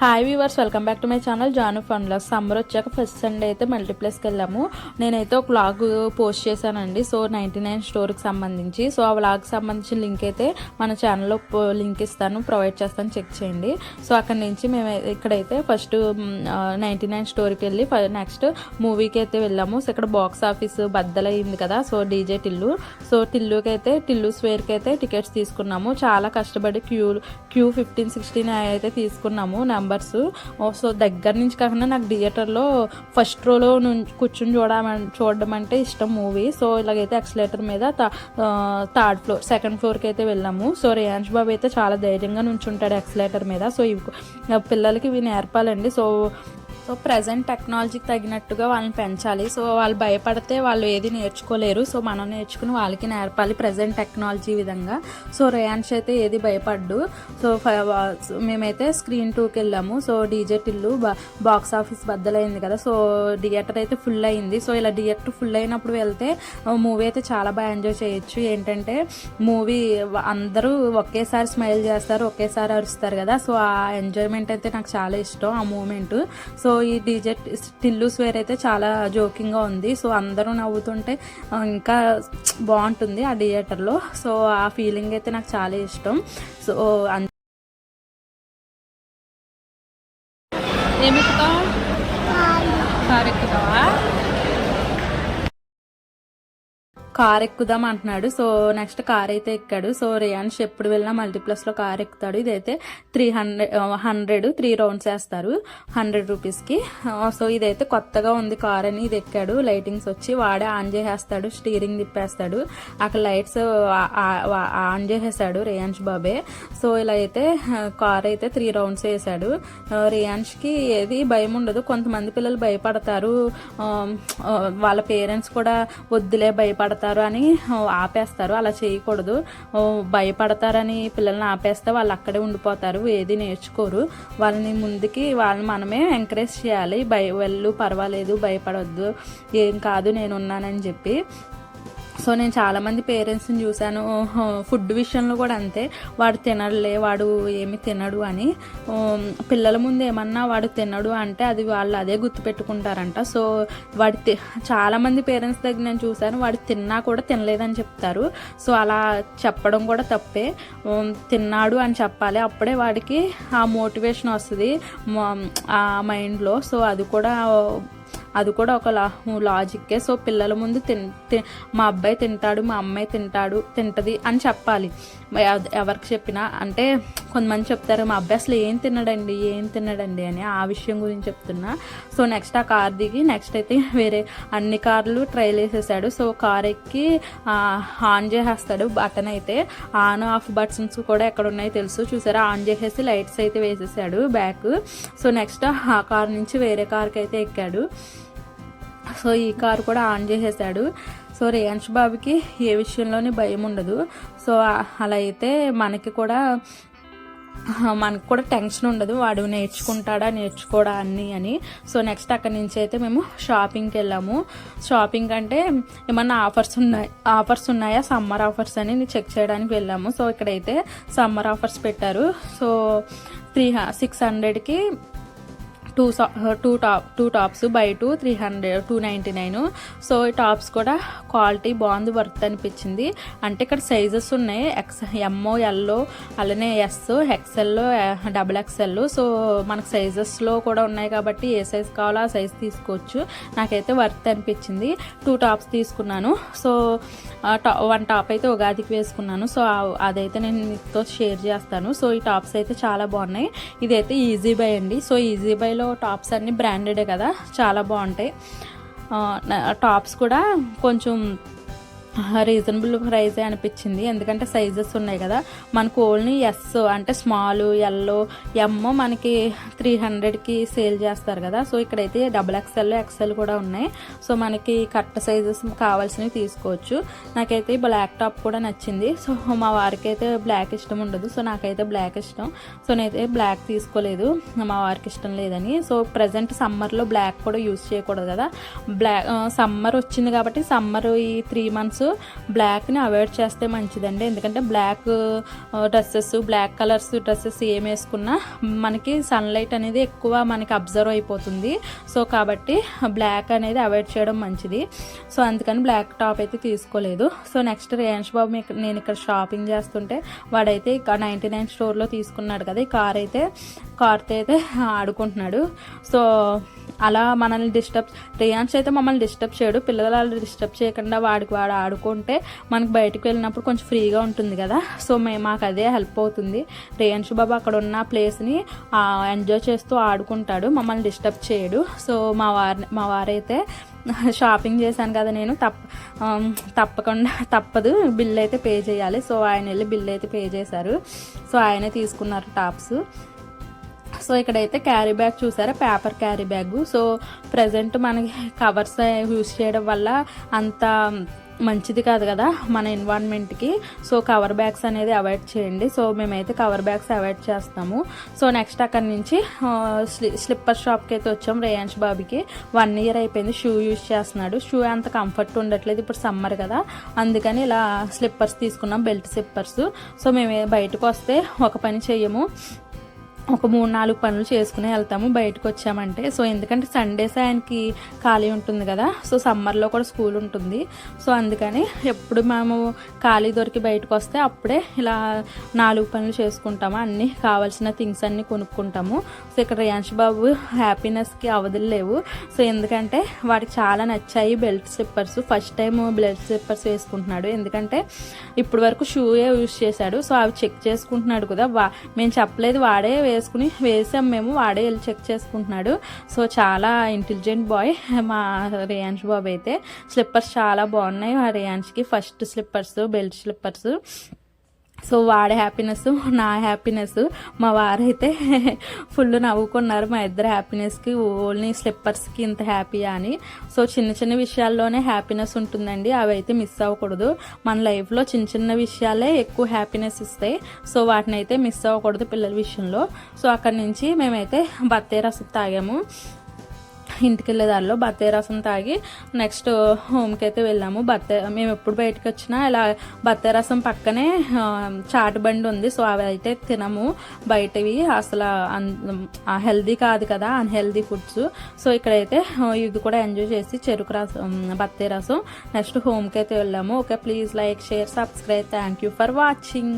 Hi viewers welcome back to my channel Jaanu ఫన్లో summer వచ్చాక first Sunday అయితే మల్టీప్లెక్స్కి వెళ్ళాము. నేనైతే ఒక వ్లాగ్ పోస్ట్ చేశానండి. సో నైంటీ నైన్ స్టోర్కి సంబంధించి. సో ఆ వ్లాగ్ సంబంధించిన లింక్ అయితే మన ఛానల్లో లింక్ ఇస్తాను. ప్రొవైడ్ చేస్తాను. చెక్ చేయండి. సో అక్కడ నుంచి మేము ఇక్కడైతే ఫస్ట్ నైంటీ నైన్ స్టోర్కి వెళ్ళి నెక్స్ట్ మూవీకి అయితే వెళ్ళాము. సో ఇక్కడ బాక్స్ ఆఫీస్ బద్దలైంది కదా. సో డీజే టిల్లు సో టిల్లుకి అయితే టిల్లు స్వేర్కి అయితే టికెట్స్ తీసుకున్నాము. చాలా కష్టపడి క్యూ క్యూ ఫిఫ్టీన్ సిక్స్టీన్ అయితే తీసుకున్నాము. మెంబర్స్. సో దగ్గర నుంచి కాకుండా నాకు థియేటర్లో ఫస్ట్ రోలో నుంచి కూర్చుని చూడమం చూడడం అంటే ఇష్టం మూవీ. సో ఇలాగైతే ఎక్సలేటర్ మీద థర్డ్ ఫ్లోర్ సెకండ్ ఫ్లోర్కి అయితే వెళ్ళాము. సో రియాన్స్ బాబు అయితే చాలా ధైర్యంగా నుంచుంటాడు ఎక్సలేటర్ మీద. సో ఇవి పిల్లలకి ఇవి నేర్పాలండి. సో సో ప్రజెంట్ టెక్నాలజీకి తగినట్టుగా వాళ్ళని పెంచాలి. సో వాళ్ళు భయపడితే వాళ్ళు ఏది నేర్చుకోలేరు. సో మనం నేర్చుకుని వాళ్ళకి నేర్పాలి ప్రజెంట్ టెక్నాలజీ విధంగా. సో రేయాన్స్ అయితే ఏది భయపడ్డు. సో మేమైతే స్క్రీన్ టూకి వెళ్ళాము. So DJ Tillu box office బద్దలైంది కదా. సో థియేటర్ అయితే ఫుల్ అయింది. సో ఇలా థియేటర్ ఫుల్ అయినప్పుడు వెళ్తే మూవీ అయితే చాలా బాగా ఎంజాయ్ చేయొచ్చు. ఏంటంటే మూవీ అందరూ ఒకేసారి స్మైల్ చేస్తారు ఒకేసారి అరుస్తారు కదా. సో ఆ ఎంజాయ్మెంట్ అయితే నాకు చాలా ఇష్టం ఆ మూమెంట్ సో ఈ డీజే టిల్లు స్వేర్ అయితే చాలా జోకింగ్గా ఉంది. సో అందరూ నవ్వుతుంటే ఇంకా బాగుంటుంది ఆ థియేటర్లో. సో ఆ ఫీలింగ్ అయితే నాకు చాలా ఇష్టం. సో ఏమి కారు ఎక్కుతావా కార్ ఎక్కుదాం అంటున్నాడు. సో నెక్స్ట్ కార్ అయితే ఎక్కాడు. సో రియాన్స్ ఎప్పుడు వెళ్ళినా మల్టీప్లస్లో కార్ ఎక్కుతాడు. ఇదైతే three hundred hundred three rounds వేస్తారు. హండ్రెడ్ రూపీస్కి సో ఇదైతే కొత్తగా ఉంది కార్ అని ఇది ఎక్కాడు. లైటింగ్స్ వచ్చి వాడే ఆన్ చేసేస్తాడు. స్టీరింగ్ తిప్పేస్తాడు. అక్కడ లైట్స్ ఆన్ చేసేసాడు రియాన్స్ బాబే. సో ఇలా అయితే కార్ అయితే త్రీ రౌండ్స్ వేసాడు. రియాన్స్కి ఏది భయం ఉండదు. కొంతమంది పిల్లలు భయపడతారు. వాళ్ళ పేరెంట్స్ కూడా వద్దులే భయపడతారు. భయపడతారు అని ఆపేస్తారు. అలా చేయకూడదు. భయపడతారని పిల్లల్ని ఆపేస్తే వాళ్ళు అక్కడే ఉండిపోతారు. ఏది నేర్చుకోరు. వాళ్ళని ముందుకి వాళ్ళని మనమే ఎంకరేజ్ చేయాలి. భయ వెళ్ళు పర్వాలేదు భయపడొద్దు. ఏం కాదు నేను ఉన్నానని చెప్పి. సో నేను చాలామంది పేరెంట్స్ని చూశాను. ఫుడ్ విషయంలో కూడా అంతే. వాడు తినడులే వాడు ఏమి తినడు అని. పిల్లల ముందు ఏమన్నా వాడు తినడు అంటే అది వాళ్ళు అదే గుర్తుపెట్టుకుంటారంట. సో వాడి చాలామంది పేరెంట్స్ దగ్గర నేను చూశాను. వాడు తిన్నా కూడా తినలేదని చెప్తారు. సో అలా చెప్పడం కూడా తప్పే. తిన్నాడు అని చెప్పాలి. అప్పుడే వాడికి ఆ మోటివేషన్ వస్తుంది. ఆ మైండ్లో. సో అది కూడా అది కూడా ఒక లాజిక్కే. సో పిల్లల ముందు తిన్ మా అబ్బాయి తింటాడు మా అమ్మాయి తింటాడు తింటది అని చెప్పాలి. ఎవరికి చెప్పినా అంటే కొంతమంది చెప్తారు మా అబ్బాయి అసలు ఏం తిన్నాడండి ఏం తిన్నాడండి అని ఆ విషయం గురించి చెప్తున్నా. సో నెక్స్ట్ ఆ కార్ దిగి నెక్స్ట్ అయితే వేరే అన్ని కార్లు ట్రైల్ వేసేసాడు సో కార్ ఎక్కి ఆన్ చేసేస్తాడు బటన్ అయితే. ఆన్ ఆఫ్ బటన్స్ కూడా ఎక్కడ ఉన్నాయో తెలుసు. చూసారా? ఆన్ చేసేసి లైట్స్ అయితే వేసేసాడు బ్యాక్. సో నెక్స్ట్ ఆ కార్ నుంచి వేరే కార్కి అయితే ఎక్కాడు. సో ఈ కారు కూడా ఆన్ చేసేసాడు. సో రేయంష్ బాబుకి ఏ విషయంలోని భయం ఉండదు. సో అలా అయితే మనకి కూడా మనకు కూడా టెన్షన్ ఉండదు. వాడు నేర్చుకుంటాడా నేర్చుకోడా అన్ని అని. సో నెక్స్ట్ అక్కడి నుంచి అయితే మేము షాపింగ్కి వెళ్ళాము. షాపింగ్ అంటే ఏమన్నా ఆఫర్స్ ఉన్నాయి ఆఫర్స్ ఉన్నాయా? సమ్మర్ ఆఫర్స్ అని చెక్ చేయడానికి వెళ్ళాము. సో ఇక్కడైతే సమ్మర్ ఆఫర్స్ పెట్టారు. సో త్రీ సిక్స్ హండ్రెడ్కి two two top two tops buy two three hundred two ninety nine. So ఈ టాప్స్ కూడా క్వాలిటీ బాగుంది వర్త్ అనిపించింది. అంటే ఇక్కడ సైజెస్ ఉన్నాయి. ఎక్స్ ఎంఓ ఎల్లో అలానే S XL double XL. So మనకు సైజెస్లో కూడా ఉన్నాయి కాబట్టి ఏ సైజ్ కావాలో ఆ సైజ్ తీసుకోవచ్చు. నాకైతే వర్త్ అనిపించింది. టూ టాప్స్ తీసుకున్నాను. సో వన్ టాప్ అయితే ఉగాదికి వేసుకున్నాను. సో అదైతే నేను మీతో షేర్ చేస్తాను. సో ఈ టాప్స్ అయితే చాలా బాగున్నాయి. ఇదైతే ఈజీ బై అండి. సో ఈజీ బైలో టాప్స్ అన్నీ బ్రాండెడే కదా చాలా బాగుంటాయి. టాప్స్ కూడా కొంచెం రీజనబుల్ ప్రైజే అనిపించింది. ఎందుకంటే సైజెస్ ఉన్నాయి కదా. మనకు ఓన్లీ ఎస్ అంటే స్మాల్ ఎల్లో ఎమ్ మనకి త్రీ హండ్రెడ్కి సేల్ చేస్తారు కదా. సో ఇక్కడైతే డబుల్ ఎక్స్ఎల్ ఎక్స్ఎల్ కూడా ఉన్నాయి. సో మనకి కరెక్ట్ సైజెస్ కావాల్సినవి తీసుకోవచ్చు. నాకైతే బ్లాక్ టాప్ కూడా నచ్చింది. సో మా వారికి అయితే బ్లాక్ ఇష్టం ఉండదు. సో నాకైతే బ్లాక్ ఇష్టం. సో నేనైతే బ్లాక్ తీసుకోలేదు. మా వారికి ఇష్టం లేదని. సో ప్రజెంట్ సమ్మర్లో బ్లాక్ కూడా యూస్ చేయకూడదు కదా. బ్లాక్ సమ్మర్ వచ్చింది కాబట్టి సమ్మర్ ఈ త్రీ మంత్స్ బ్లాక్ని అవాయిడ్ చేస్తే మంచిదండి. ఎందుకంటే black dresses black colours dresses ఏం వేసుకున్నా మనకి సన్లైట్ అనేది ఎక్కువ మనకి అబ్జర్వ్ అయిపోతుంది. సో కాబట్టి బ్లాక్ అనేది అవాయిడ్ చేయడం మంచిది. సో అందుకని బ్లాక్ టాప్ అయితే తీసుకోలేదు. సో నెక్స్ట్ రేయంష్ బాబు నేను ఇక్కడ షాపింగ్ చేస్తుంటే వాడైతే ఇక నైంటీ నైన్ స్టోర్లో తీసుకున్నాడు కదా ఈ కార్ అయితే కార్తో అయితే ఆడుకుంటున్నాడు. సో అలా మనల్ని డిస్టర్బ్ రియాన్స్ అయితే మమ్మల్ని డిస్టర్బ్ చేయడు. పిల్లలు డిస్టర్బ్ చేయకుండా వాడికి వాడు ఆడుకుంటే మనకు బయటకు వెళ్ళినప్పుడు కొంచెం ఫ్రీగా ఉంటుంది కదా. సో మేము మాకు అదే హెల్ప్ అవుతుంది. రేయాన్ష్ బాబు అక్కడ ఉన్న ప్లేస్ని ఎంజాయ్ చేస్తూ ఆడుకుంటాడు. మమ్మల్ని డిస్టర్బ్ చేయడు. సో మా వారి మా వారైతే షాపింగ్ చేశాను కదా నేను. తప్ప తప్పకుండా తప్పదు. బిల్ అయితే పే చేయాలి. సో ఆయన వెళ్ళి బిల్ అయితే పే చేశారు. సో ఆయనే తీసుకున్నారు టాప్స్. సో ఇక్కడైతే క్యారీ బ్యాగ్ చూసారా? Paper carry bag so present మనకి కవర్స్ యూస్ చేయడం వల్ల అంత మంచిది కాదు కదా మన ఎన్వైర్న్మెంట్కి సో కవర్ బ్యాగ్స్ అనేది అవాయిడ్ చేయండి. సో మేమైతే కవర్ బ్యాగ్స్ అవాయిడ్ చేస్తాము. సో నెక్స్ట్ అక్కడి నుంచి స్లి స్లిప్పర్ షాప్కి అయితే వచ్చాం రేయాన్స్ బాబుకి వన్ ఇయర్ అయిపోయింది షూ యూజ్ చేస్తున్నాడు. షూ అంత కంఫర్ట్ ఉండట్లేదు ఇప్పుడు సమ్మర్ కదా. అందుకని ఇలా స్లిప్పర్స్ తీసుకున్నాం బెల్ట్ స్లిప్పర్స్ సో మేము బయటకు వస్తే ఒక పని చెయ్యము. ఒక మూడు నాలుగు పనులు చేసుకుని వెళ్తాము బయటకు వచ్చామంటే. సో ఎందుకంటే సండేస్ ఆయనకి ఖాళీ ఉంటుంది కదా. సో సమ్మర్లో కూడా స్కూల్ ఉంటుంది. సో అందుకని ఎప్పుడు మేము ఖాళీ దొరికి బయటకు వస్తే అప్పుడే ఇలా నాలుగు పనులు చేసుకుంటాము. అన్నీ కావాల్సిన థింగ్స్ అన్నీ కొనుక్కుంటాము. సో ఇక్కడ రియాన్స్ బాబు హ్యాపీనెస్కి అవధులు లేవు. సో ఎందుకంటే వాడికి చాలా నచ్చాయి belt slippers first time belt slippers వేసుకుంటున్నాడు. ఎందుకంటే ఇప్పటి వరకు షూయే యూజ్ చేశాడు. సో అవి చెక్ చేసుకుంటున్నాడు కదా. వా మేము చెప్పలేదు వాడే వేసుకుని వేసాం మేము వాడే వెళ్ళి చెక్ చేసుకుంటున్నాడు. సో చాలా ఇంటెలిజెంట్ బాయ్ మా రేయాన్స్ బాబు అయితే. స్లిప్పర్స్ చాలా బాగున్నాయి ఆ రేయాన్స్కి first slippers belt slippers. So వాడి హ్యాపీనెస్ నా హ్యాపీనెస్ మా వారైతే ఫుల్ నవ్వుకున్నారు. మా ఇద్దరు హ్యాపీనెస్కి ఓన్లీ స్లిప్పర్స్కి ఇంత హ్యాపీ అని. సో చిన్న చిన్న విషయాల్లోనే హ్యాపీనెస్ ఉంటుందండి. అవి అయితే మిస్ అవ్వకూడదు. మన లైఫ్లో చిన్న చిన్న విషయాలే ఎక్కువ హ్యాపీనెస్ ఇస్తాయి. సో వాటిని అయితే మిస్ అవ్వకూడదు పిల్లల విషయంలో. సో అక్కడి నుంచి మేమైతే బత్తే రసం తాగాము. ఇంటికి వెళ్ళే దారిలో బత్తాయి రసం తాగి నెక్స్ట్ హోమ్కి అయితే వెళ్ళాము. బత్తాయి మేము ఎప్పుడు బయటకు వచ్చినా ఇలా బత్తాయి రసం పక్కనే చాట్ బండి ఉంది. సో అవి అయితే తినము. బయటవి అసలు హెల్దీ కాదు కదా అన్హెల్దీ ఫుడ్స్. సో ఇక్కడైతే ఇది కూడా ఎంజాయ్ చేసి చెరుకు రసం బత్తాయి రసం. నెక్స్ట్ హోమ్కి అయితే వెళ్ళాము. Okay please like share subscribe. Thank you for watching.